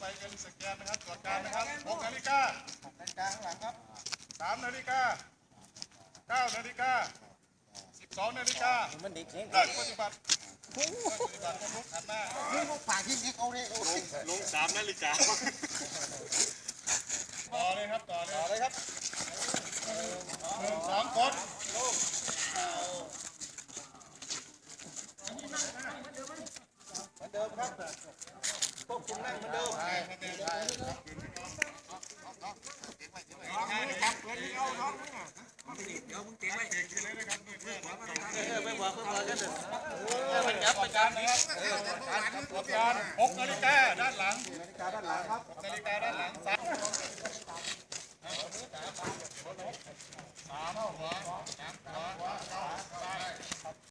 นะครับหกนาฬิกานาฬิกาข้างหลังครับสามนาฬิกาเก้านาฬิกาสิบสองนาฬิกามันเด็กเองได้ปฏิบัติปฏิบัติลุกหันหน้านี่พวกป่าที่นี่เขาเนี่ยลงสามนาฬิกาต่อเลยครับต่อเลยต่อเลยครับหนึ่งสองกดเหมือนเดิมครับ ควบคุมนั่งเหมือนเดิมใช่ครับเนี่ยใช่ครับจับเพื่อนที่อาน้องไม่บอกไม่อกกันเลยประจำประจำนะครับประจำหกนาฬิกาด้านหลังนาฬิกาด้านหลังครับนาฬิกาด้านหลังสามสามหัวสามหัว